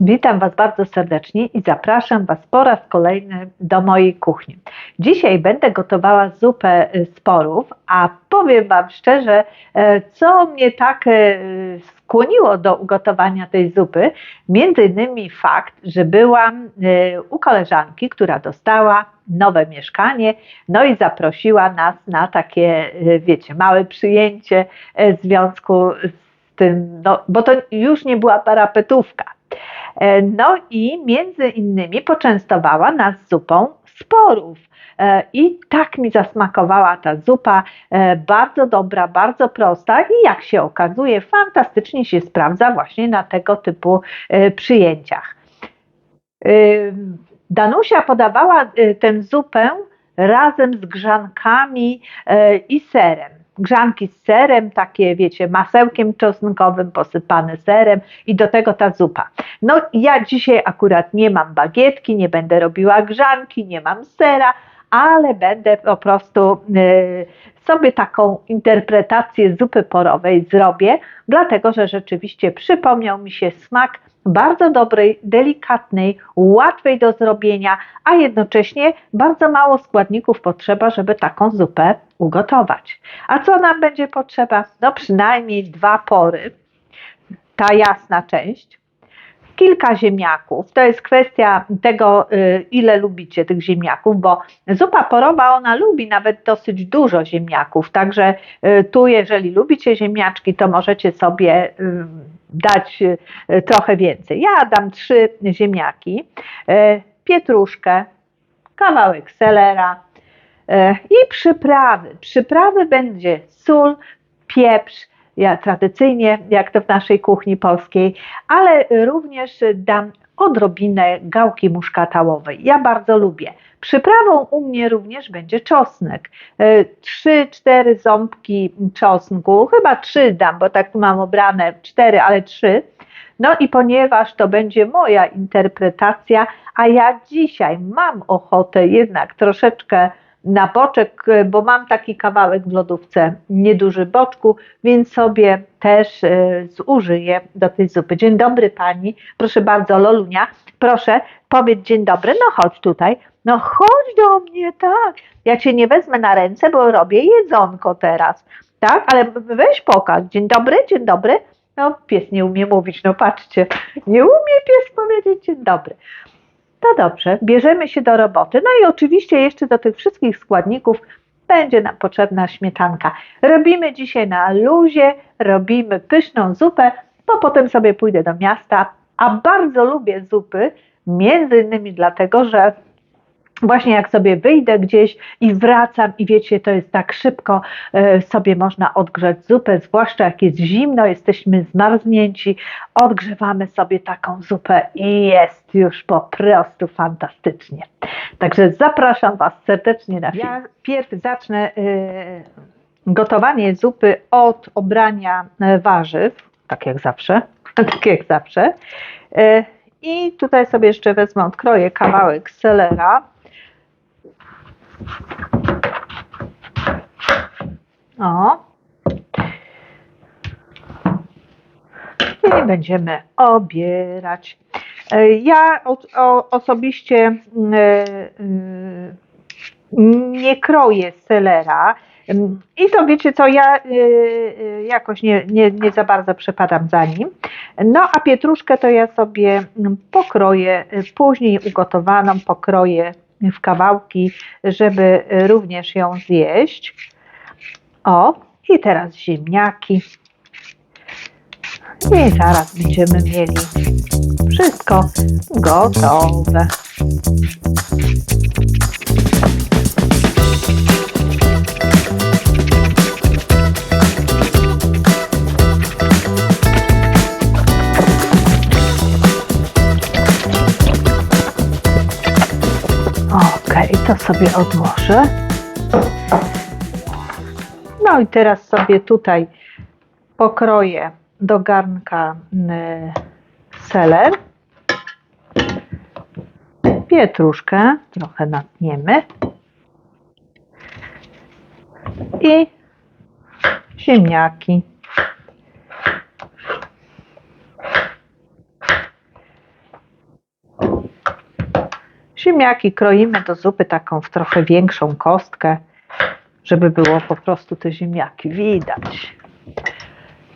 Witam Was bardzo serdecznie i zapraszam Was po raz kolejny do mojej kuchni. Dzisiaj będę gotowała zupę y, z porów, a powiem Wam szczerze, e, co mnie tak e, skłoniło do ugotowania tej zupy. Między innymi fakt, że byłam u koleżanki, która dostała nowe mieszkanie, no i zaprosiła nas na takie, wiecie, małe przyjęcie w związku z tym, no, bo to już nie była parapetówka no i między innymi poczęstowała nas zupą z porów. E, I tak mi zasmakowała ta zupa, e, bardzo dobra, bardzo prosta i jak się okazuje, fantastycznie się sprawdza właśnie na tego typu przyjęciach. Danusia podawała tę zupę razem z grzankami i serem grzanki z serem, takie wiecie, masełkiem czosnkowym posypane serem i do tego ta zupa. No ja dzisiaj akurat nie mam bagietki, nie będę robiła grzanki, nie mam sera, ale będę po prostu y, sobie taką interpretację zupy porowej zrobię, dlatego że rzeczywiście przypomniał mi się smak bardzo dobrej, delikatnej, łatwej do zrobienia, a jednocześnie bardzo mało składników potrzeba, żeby taką zupę ugotować. A co nam będzie potrzeba? No przynajmniej dwa pory, ta jasna część, kilka ziemniaków. To jest kwestia tego, y, ile lubicie tych ziemniaków, bo zupa porowa, ona lubi nawet dosyć dużo ziemniaków. Także y, tu, jeżeli lubicie ziemniaczki, to możecie sobie y, dać trochę więcej. Ja dam trzy ziemniaki, pietruszkę, kawałek selera i przyprawy. Przyprawy będzie sól, pieprz, ja tradycyjnie, jak to w naszej kuchni polskiej, ale również dam odrobinę gałki muszkatałowej. Ja bardzo lubię. Przyprawą u mnie również będzie czosnek. E, trzy, cztery ząbki czosnku, chyba trzy dam, bo tak tu mam obrane cztery, ale trzy. No i ponieważ to będzie moja interpretacja, a ja dzisiaj mam ochotę jednak troszeczkę na boczek, bo mam taki kawałek w lodówce, nieduży boczku, więc sobie też e, zużyję do tej zupy. Dzień dobry pani, proszę bardzo, Lolunia, proszę powiedz dzień dobry, no chodź tutaj, no chodź do mnie, tak, ja cię nie wezmę na ręce, bo robię jedzonko teraz, tak, ale weź pokaż, dzień dobry, dzień dobry, no pies nie umie mówić, no patrzcie, nie umie pies powiedzieć dzień dobry. To dobrze, bierzemy się do roboty. No i oczywiście jeszcze do tych wszystkich składników będzie nam potrzebna śmietanka. Robimy dzisiaj na luzie, robimy pyszną zupę, bo potem sobie pójdę do miasta, a bardzo lubię zupy, między innymi dlatego, że Właśnie jak sobie wyjdę gdzieś i wracam i wiecie, to jest tak szybko, e, sobie można odgrzać zupę, zwłaszcza jak jest zimno, jesteśmy zmarznięci, odgrzewamy sobie taką zupę i jest już po prostu fantastycznie. Także zapraszam Was serdecznie na film. Ja pierw zacznę e, gotowanie zupy od obrania e, warzyw, tak jak zawsze, tak jak zawsze. I tutaj sobie jeszcze wezmę, odkroję kawałek selera o. I będziemy obierać. E, ja osobiście mm, e, mm, nie kroję selera. Mm, I to wiecie co, ja e, jakoś nie, nie, nie za bardzo przepadam za nim. No a pietruszkę to ja sobie pokroję, później ugotowaną pokroję w kawałki, żeby również ją zjeść. O, i teraz ziemniaki. I zaraz będziemy mieli wszystko gotowe. To sobie odłożę. No i teraz sobie tutaj pokroję do garnka mm, seler. Pietruszkę trochę natniemy. I ziemniaki. Ziemniaki kroimy do zupy taką w trochę większą kostkę, żeby było po prostu te ziemniaki widać.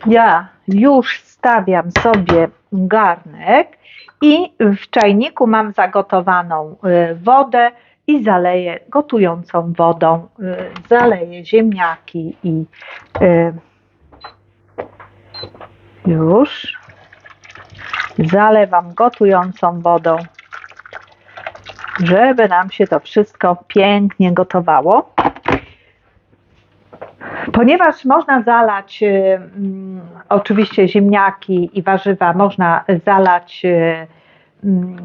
Ja już stawiam sobie garnek i w czajniku mam zagotowaną y, wodę i zaleję gotującą wodą, y, zaleję ziemniaki i y, już zalewam gotującą wodą, żeby nam się to wszystko pięknie gotowało. Ponieważ można zalać y, mm, oczywiście ziemniaki i warzywa, można zalać y, mm,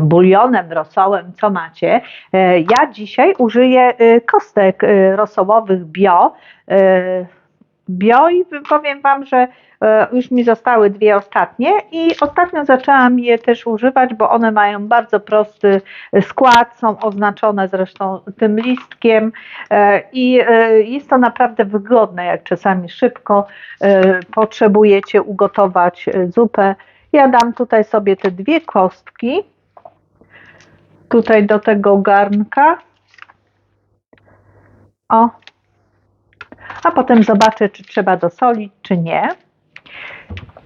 bulionem, rosołem, co macie. E, Ja dzisiaj użyję y, kostek rosołowych bio. Bio i powiem Wam, że e, już mi zostały dwie ostatnie i ostatnio zaczęłam je też używać, bo one mają bardzo prosty skład, są oznaczone zresztą tym listkiem e, i e, jest to naprawdę wygodne, jak czasami szybko potrzebujecie ugotować zupę. Ja dam tutaj sobie te dwie kostki tutaj do tego garnka. O, a potem zobaczę, czy trzeba dosolić, czy nie.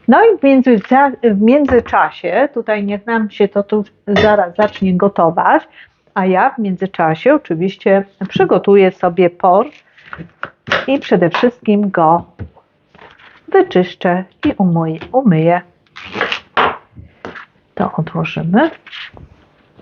No i w, między, w międzyczasie, tutaj niech nam się to tu zaraz zacznie gotować, a ja w międzyczasie oczywiście przygotuję sobie por i przede wszystkim go wyczyszczę i umyję. To odłożymy.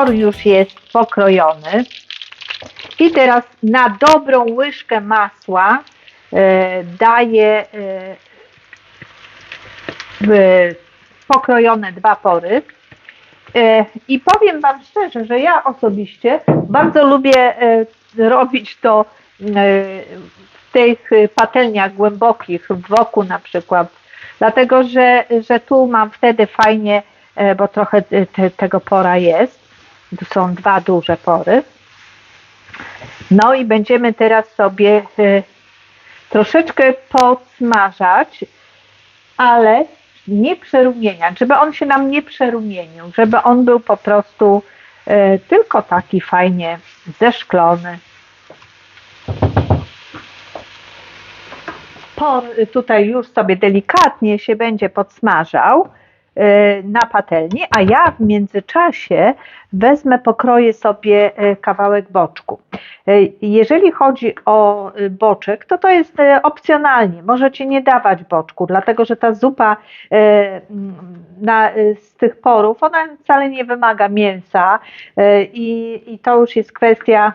Por już jest pokrojony. I teraz na dobrą łyżkę masła e, daję e, w- pokrojone dwa pory. E, I powiem Wam szczerze, że ja osobiście bardzo lubię e, robić to e, w tych patelniach głębokich, w woku na przykład, dlatego że, że tu mam wtedy fajnie, e, bo trochę te, tego pora jest. Są dwa duże pory. No i będziemy teraz sobie e, troszeczkę podsmażać, ale nie przerumieniać, żeby on się nam nie przerumienił, żeby on był po prostu e, tylko taki fajnie zeszklony. Por tutaj już sobie delikatnie się będzie podsmażał na patelni, a ja w międzyczasie wezmę, pokroję sobie e, kawałek boczku. E, Jeżeli chodzi o e, boczek, to to jest e, opcjonalnie. Możecie nie dawać boczku, dlatego że ta zupa e, na, e, z tych porów, ona wcale nie wymaga mięsa e, i, i to już jest kwestia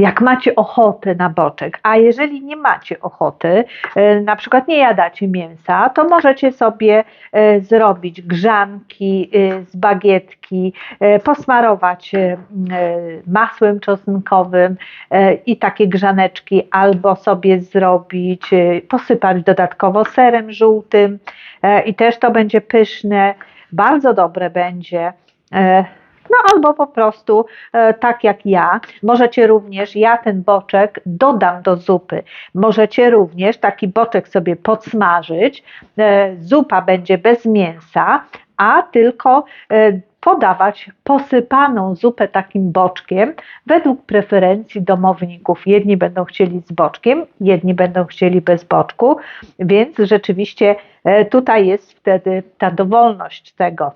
jak macie ochotę na boczek, a jeżeli nie macie ochoty, e, na przykład nie jadacie mięsa, to możecie sobie e, zrobić grzanki e, z bagietki, posmarować masłem czosnkowym i takie grzaneczki, albo sobie zrobić, posypać dodatkowo serem żółtym i też to będzie pyszne, bardzo dobre będzie. No albo po prostu e, tak jak ja. Możecie również, ja ten boczek dodam do zupy. Możecie również taki boczek sobie podsmażyć. E, Zupa będzie bez mięsa, a tylko e, podawać posypaną zupę takim boczkiem według preferencji domowników. Jedni będą chcieli z boczkiem, jedni będą chcieli bez boczku, więc rzeczywiście tutaj jest wtedy ta dowolność tego.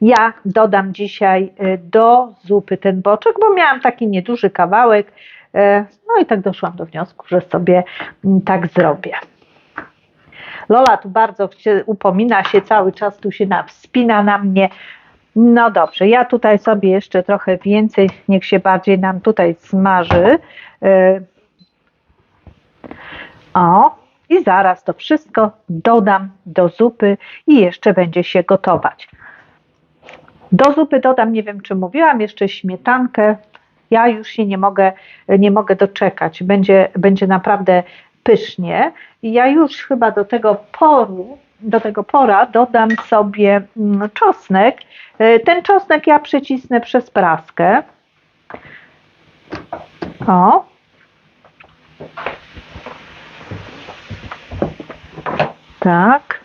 Ja dodam dzisiaj y, do zupy ten boczek, bo miałam taki nieduży kawałek. e, No i tak doszłam do wniosku, że sobie mm, tak zrobię. Lola tu bardzo chcie, upomina się cały czas, tu się na, wspina na mnie. No dobrze, ja tutaj sobie jeszcze trochę więcej, niech się bardziej nam tutaj smaży. E, O, i zaraz to wszystko dodam do zupy i jeszcze będzie się gotować. Do zupy dodam, nie wiem czy mówiłam, jeszcze śmietankę. Ja już się nie mogę, nie mogę doczekać. Będzie, będzie naprawdę pysznie. I ja już chyba do tego poru, do tego pora dodam sobie mm, czosnek. E, Ten czosnek ja przycisnę przez praskę. O. Tak.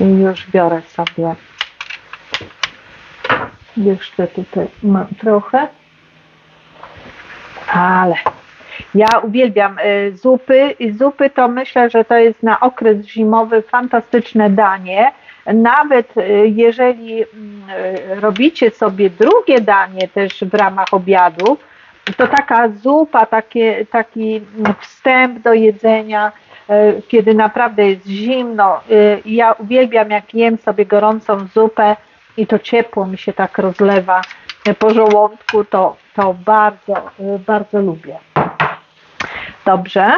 I już biorę sobie. Jeszcze tutaj mam trochę. Ale ja uwielbiam y, zupy i zupy to myślę, że to jest na okres zimowy fantastyczne danie. Nawet y, jeżeli mm, y, robicie sobie drugie danie też w ramach obiadu, to taka zupa, takie, taki wstęp do jedzenia, kiedy naprawdę jest zimno. y, Ja uwielbiam, jak jem sobie gorącą zupę i to ciepło mi się tak rozlewa po żołądku, to, to bardzo, bardzo lubię. Dobrze.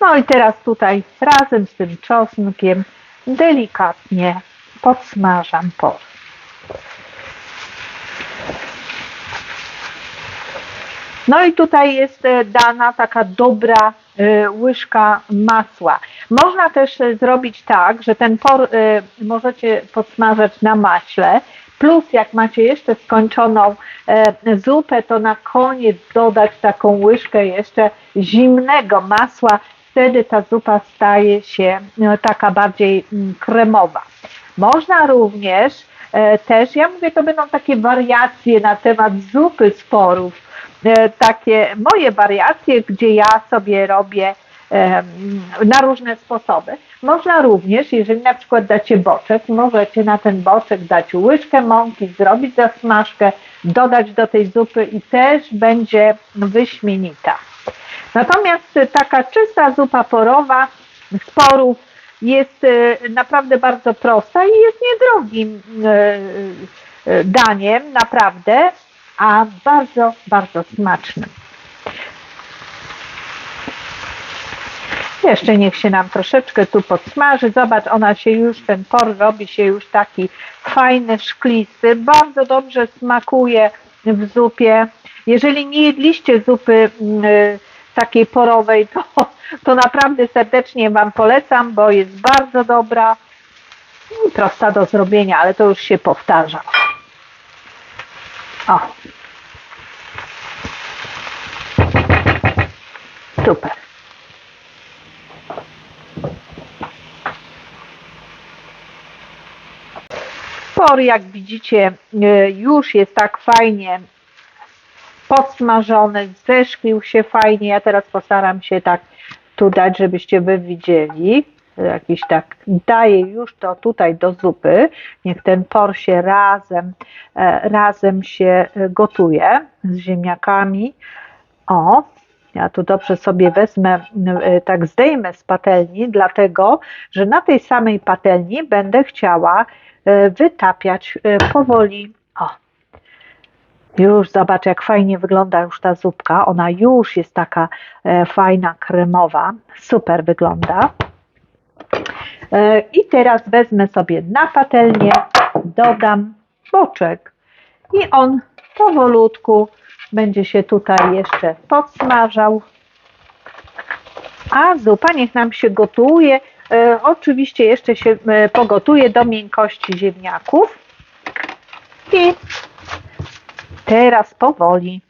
No i teraz tutaj razem z tym czosnkiem delikatnie podsmażam por. No i tutaj jest e, dana taka dobra e, łyżka masła. Można też e, zrobić tak, że ten por możecie podsmażać na maśle, plus jak macie jeszcze skończoną zupę, to na koniec dodać taką łyżkę jeszcze zimnego masła, wtedy ta zupa staje się taka bardziej mm, kremowa. Można również też, ja mówię, to będą takie wariacje na temat zupy z porów, e, takie moje wariacje, gdzie ja sobie robię na różne sposoby. Można również, jeżeli na przykład dacie boczek, możecie na ten boczek dać łyżkę mąki, zrobić zasmażkę, dodać do tej zupy i też będzie wyśmienita. Natomiast e, taka czysta zupa porowa z porów jest e, naprawdę bardzo prosta i jest niedrogim e, e, daniem, naprawdę, a bardzo, bardzo smacznym. Jeszcze niech się nam troszeczkę tu podsmaży. Zobacz, ona się już, ten por robi się już taki fajny, szklisty. Bardzo dobrze smakuje w zupie. Jeżeli nie jedliście zupy mm, takiej porowej, to, to naprawdę serdecznie Wam polecam, bo jest bardzo dobra i prosta do zrobienia, ale to już się powtarza. O. Super. Por, jak widzicie, y, już jest tak fajnie podsmażony, zeszklił się fajnie. Ja teraz postaram się tak tu dać, żebyście wy widzieli. Jakiś tak daję już to tutaj do zupy. Niech ten por się razem, e, razem się e, gotuje z ziemniakami. O, ja tu dobrze sobie wezmę, e, tak zdejmę z patelni, dlatego że na tej samej patelni będę chciała wytapiać powoli. Już zobacz, jak fajnie wygląda już ta zupka. Ona już jest taka e, fajna, kremowa. Super wygląda. E, I teraz wezmę sobie na patelnię, dodam boczek i on powolutku będzie się tutaj jeszcze podsmażał. A zupa niech nam się gotuje. E, oczywiście jeszcze się e, pogotuje do miękkości ziemniaków. I teraz powoli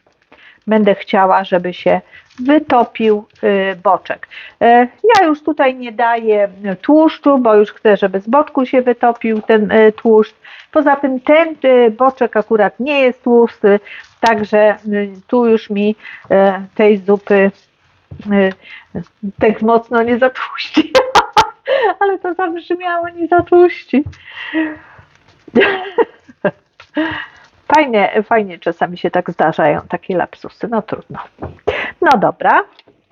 będę chciała, żeby się wytopił y, boczek. E, Ja już tutaj nie daję tłuszczu, bo już chcę, żeby z boczku się wytopił ten y, tłuszcz. Poza tym ten y, boczek akurat nie jest tłusty, także y, tu już mi tej zupy y, tak mocno nie zatłuści. Ale to zabrzmiało, nie zatłuści. Fajnie, fajnie czasami się tak zdarzają takie lapsusy, no trudno. No dobra,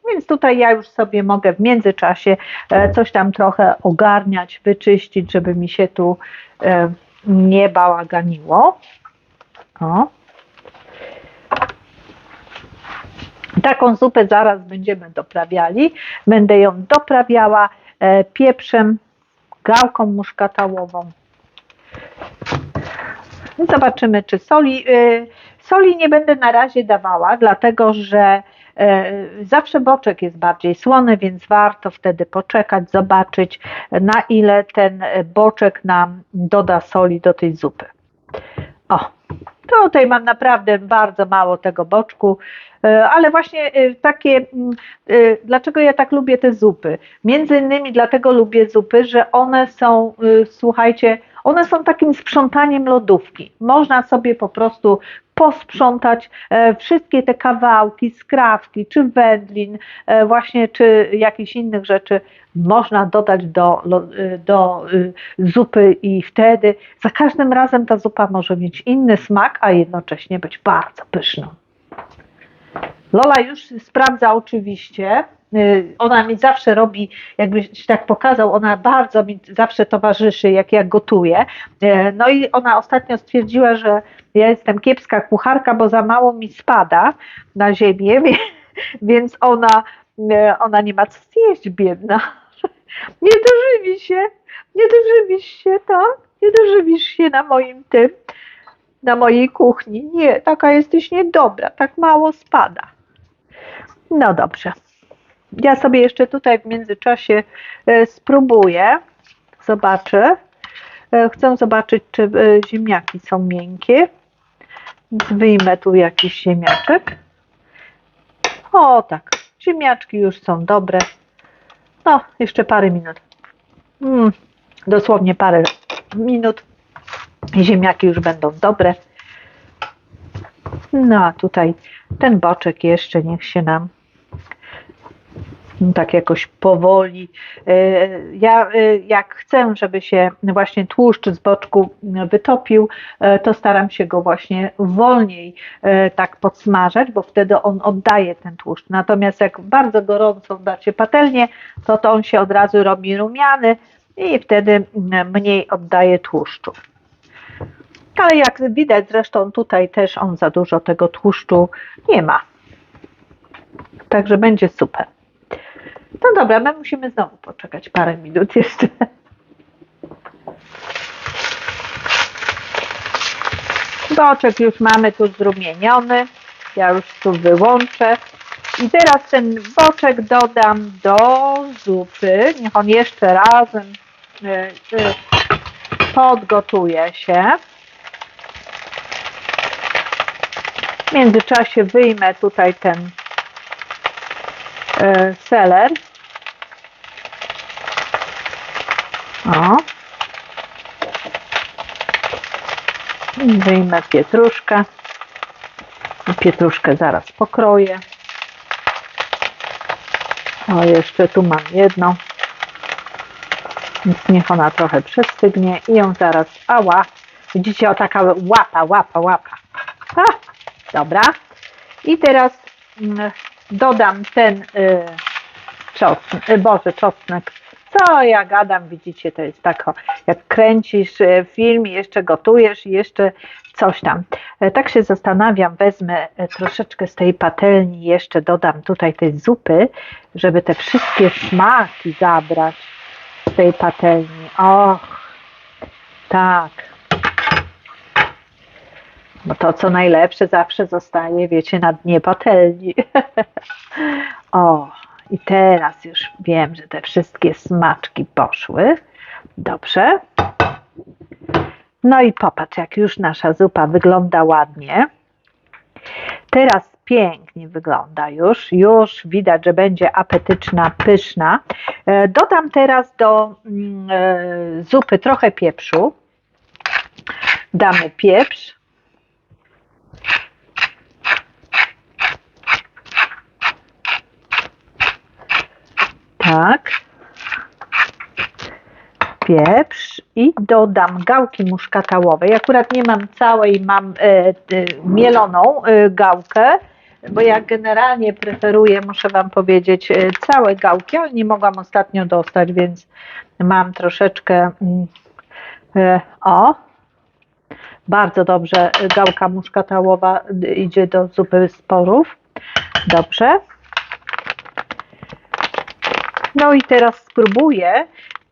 więc tutaj ja już sobie mogę w międzyczasie e, coś tam trochę ogarniać, wyczyścić, żeby mi się tu e, nie bałaganiło. O. Taką zupę zaraz będziemy doprawiali. Będę ją doprawiała e, pieprzem gałką muszkatałową. Zobaczymy, czy soli. y, Soli nie będę na razie dawała, dlatego że e, zawsze boczek jest bardziej słony, więc warto wtedy poczekać, zobaczyć, na ile ten boczek nam doda soli do tej zupy. O, tutaj mam naprawdę bardzo mało tego boczku, e, ale właśnie e, takie, mm, e, dlaczego ja tak lubię te zupy? Między innymi dlatego lubię zupy, że one są, słuchajcie, one są takim sprzątaniem lodówki. Można sobie po prostu posprzątać e, wszystkie te kawałki, skrawki, czy wędlin, e, właśnie, czy jakichś innych rzeczy można dodać do, y, do zupy i wtedy za każdym razem ta zupa może mieć inny smak, a jednocześnie być bardzo pyszną. Lola już sprawdza oczywiście. Y, Ona mi zawsze robi, jakbyś tak pokazał, ona bardzo mi zawsze towarzyszy, jak ja gotuję. Y, No i ona ostatnio stwierdziła, że ja jestem kiepska kucharka, bo za mało mi spada na ziemię, więc ona, y, ona nie ma co zjeść, biedna. Nie dożywi się, nie dożywisz się, tak? Nie dożywisz się na moim tym, na mojej kuchni. Nie, taka jesteś niedobra, tak mało spada. No dobrze. Ja sobie jeszcze tutaj w międzyczasie e, spróbuję. Zobaczę. E, Chcę zobaczyć, czy e, ziemniaki są miękkie. Wyjmę tu jakiś ziemniaczek. O tak, ziemniaczki już są dobre. No, jeszcze parę minut. Mm, dosłownie parę minut. Ziemniaki już będą dobre. No, a tutaj ten boczek jeszcze niech się nam tak jakoś powoli. E, Ja e, jak chcę, żeby się właśnie tłuszcz z boczku wytopił, e, to staram się go właśnie wolniej tak podsmażać, bo wtedy on oddaje ten tłuszcz. Natomiast jak bardzo gorąco dacie patelnię, to to on się od razu robi rumiany i wtedy mniej oddaje tłuszczu. Ale jak widać zresztą tutaj też on za dużo tego tłuszczu nie ma. Także będzie super. No dobra, my musimy znowu poczekać parę minut jeszcze. Boczek już mamy tu zrumieniony. Ja już tu wyłączę. I teraz ten boczek dodam do zupy. Niech on jeszcze razem y, y, podgotuje się. W międzyczasie wyjmę tutaj ten e, seler. O. Wyjmę pietruszkę. Pietruszkę zaraz pokroję. O, jeszcze tu mam jedną. Więc niech ona trochę przestygnie i ją zaraz, ała, widzicie, o taka łapa, łapa, łapa. Ha, dobra. I teraz mm, dodam ten y, czosnek, y, boże, czosnek. Co ja gadam, widzicie, to jest tak, jak kręcisz y, film jeszcze gotujesz i jeszcze coś tam. E, Tak się zastanawiam, wezmę e, troszeczkę z tej patelni, jeszcze dodam tutaj tej zupy, żeby te wszystkie smaki zabrać z tej patelni. Och, tak. Bo to, co najlepsze, zawsze zostaje, wiecie, na dnie patelni. o, i teraz już wiem, że te wszystkie smaczki poszły. Dobrze. No i popatrz, jak już nasza zupa wygląda ładnie. Teraz pięknie wygląda już. Już widać, że będzie apetyczna, pyszna. E, Dodam teraz do mm, e, zupy trochę pieprzu. Damy pieprz. Tak. Pieprz i dodam gałki muszkatałowej. Akurat nie mam całej, mam e, e, mieloną e, gałkę, bo ja generalnie preferuję, muszę Wam powiedzieć, e, całe gałki, ale nie mogłam ostatnio dostać, więc mam troszeczkę. mm, e, O, bardzo dobrze gałka muszkatałowa e, idzie do zupy z porów. Dobrze. No i teraz spróbuję,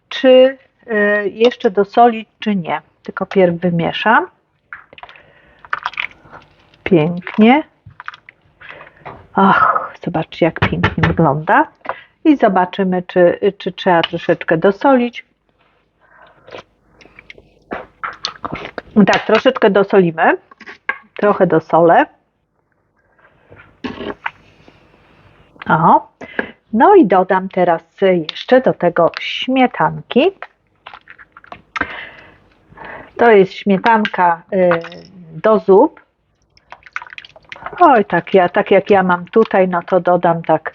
czy y, jeszcze dosolić, czy nie. Tylko pierw wymieszam. Pięknie. Ach, zobaczcie, jak pięknie wygląda. I zobaczymy, czy, czy trzeba troszeczkę dosolić. Tak, troszeczkę dosolimy. Trochę dosolę. O. No i dodam teraz jeszcze do tego śmietanki. To jest śmietanka y, do zup. Oj, tak, ja, tak jak ja mam tutaj, no to dodam tak,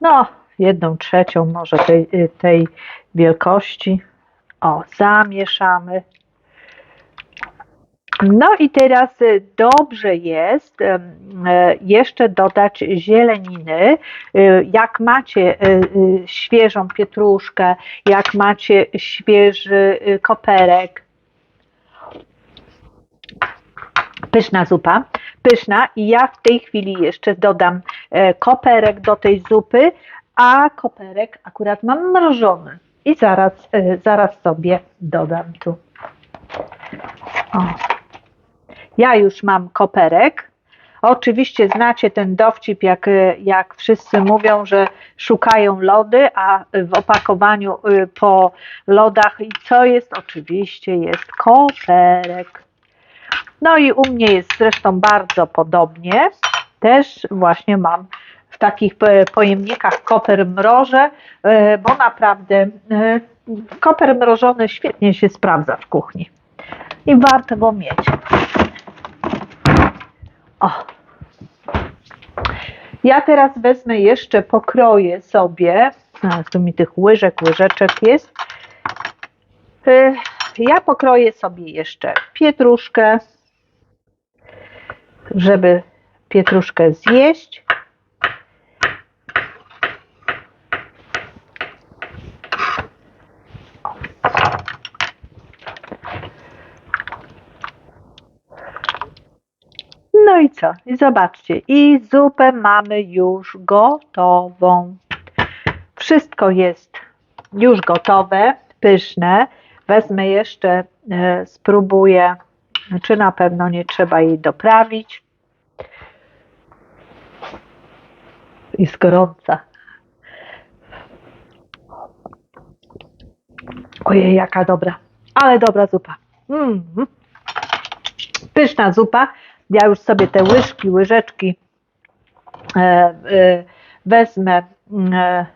no, jedną trzecią może tej, y, tej wielkości. O, zamieszamy. No i teraz y, dobrze jest e, jeszcze dodać zieleniny. Y, Jak macie y, świeżą pietruszkę, jak macie świeży koperek, pyszna zupa, pyszna i ja w tej chwili jeszcze dodam e, koperek do tej zupy, a koperek akurat mam mrożony i zaraz, e, zaraz sobie dodam tu. O. Ja już mam koperek. Oczywiście znacie ten dowcip, jak, jak wszyscy mówią, że szukają lody, a w opakowaniu y, po lodach i co jest? Oczywiście jest koperek. No i u mnie jest zresztą bardzo podobnie. Też właśnie mam w takich e, pojemnikach koper mrożę, e, bo naprawdę koper mrożony świetnie się sprawdza w kuchni. I warto go mieć. O. Ja teraz wezmę jeszcze, pokroję sobie, a, tu mi tych łyżek, łyżeczek jest. E, Ja pokroję sobie jeszcze pietruszkę, żeby pietruszkę zjeść. No i co? I zobaczcie, i zupę mamy już gotową. Wszystko jest już gotowe, pyszne. Wezmę jeszcze, e, spróbuję, czy na pewno nie trzeba jej doprawić. Jest gorąca. Ojej, jaka dobra. Ale dobra zupa. Mm. Pyszna zupa. Ja już sobie te łyżki, łyżeczki e, e, wezmę, e,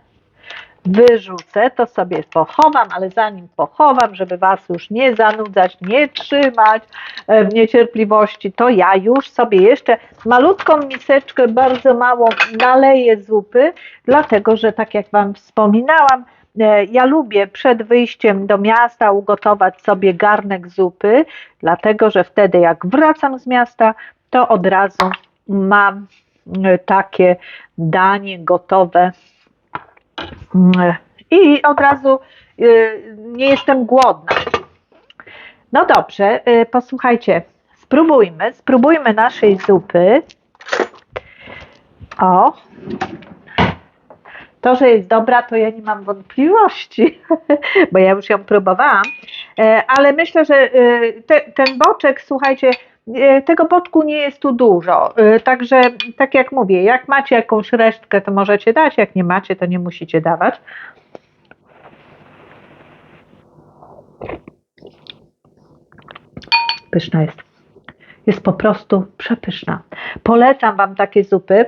wyrzucę, to sobie pochowam, ale zanim pochowam, żeby Was już nie zanudzać, nie trzymać w niecierpliwości, to ja już sobie jeszcze malutką miseczkę, bardzo mało naleję zupy, dlatego że tak jak Wam wspominałam, ja lubię przed wyjściem do miasta ugotować sobie garnek zupy, dlatego że wtedy jak wracam z miasta, to od razu mam e, takie danie gotowe Mm, i od razu nie jestem głodna. No dobrze, posłuchajcie, spróbujmy, spróbujmy naszej zupy. O, to, że jest dobra, to ja nie mam wątpliwości, bo ja już ją próbowałam, E, ale myślę, że y, te, ten boczek, słuchajcie, e, tego boczku nie jest tu dużo, E, także tak jak mówię, jak macie jakąś resztkę, to możecie dać, jak nie macie, to nie musicie dawać. Pyszna jest. Jest po prostu przepyszna. Polecam Wam takie zupy.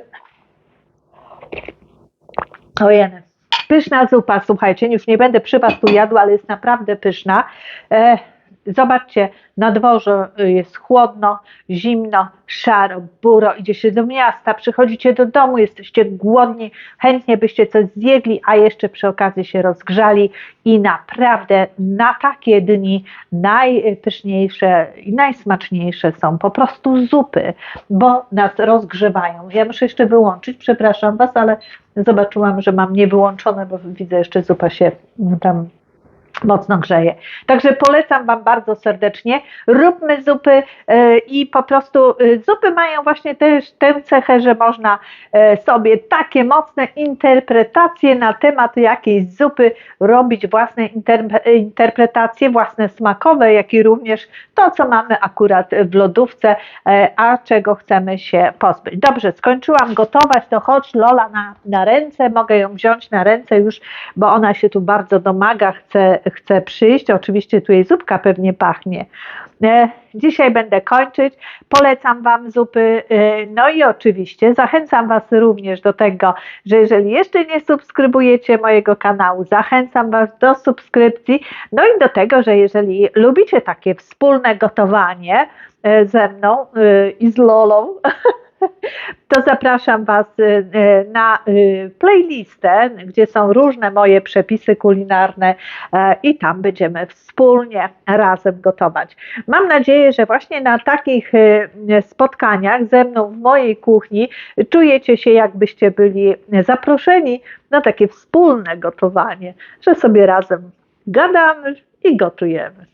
Ojeny. Pyszna zupa, słuchajcie, już nie będę przy Was tu jadła, ale jest naprawdę pyszna. E, zobaczcie, na dworze jest chłodno, zimno, szaro, buro, idzie się do miasta, przychodzicie do domu, jesteście głodni, chętnie byście coś zjedli, a jeszcze przy okazji się rozgrzali i naprawdę na takie dni najpyszniejsze i najsmaczniejsze są po prostu zupy, bo nas rozgrzewają. Ja muszę jeszcze wyłączyć, przepraszam Was, ale zobaczyłam, że mam niewyłączone, bo widzę jeszcze zupa się tam mocno grzeje. Także polecam Wam bardzo serdecznie. Róbmy zupy e, i po prostu e, zupy mają właśnie też tę cechę, że można e, sobie takie mocne interpretacje na temat jakiejś zupy robić, własne interp- interpretacje, własne smakowe, jak i również to, co mamy akurat w lodówce, a czego chcemy się pozbyć. Dobrze, skończyłam gotować, to chodź Lola na, na ręce, mogę ją wziąć na ręce już, bo ona się tu bardzo domaga, chce, chce przyjść. Oczywiście tu jej zupka pewnie pachnie. E, Dzisiaj będę kończyć. Polecam Wam zupy. e, No i oczywiście zachęcam Was również do tego, że jeżeli jeszcze nie subskrybujecie mojego kanału, zachęcam Was do subskrypcji. No i do tego, że jeżeli lubicie takie wspólne gotowanie e, ze mną i z Lolą, to zapraszam Was y, y, na y, playlistę, gdzie są różne moje przepisy kulinarne e, i tam będziemy wspólnie razem gotować. Mam nadzieję, że właśnie na takich spotkaniach ze mną w mojej kuchni czujecie się jakbyście byli zaproszeni na takie wspólne gotowanie, że sobie razem gadamy i gotujemy.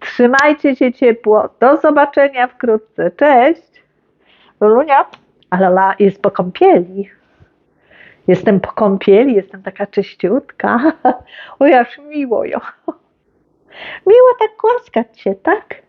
Trzymajcie się ciepło. Do zobaczenia wkrótce. Cześć! Lulunia, ale la jest po kąpieli. Jestem po kąpieli, jestem taka czyściutka. O, aż miło ją. Miło tak głaskać się, tak?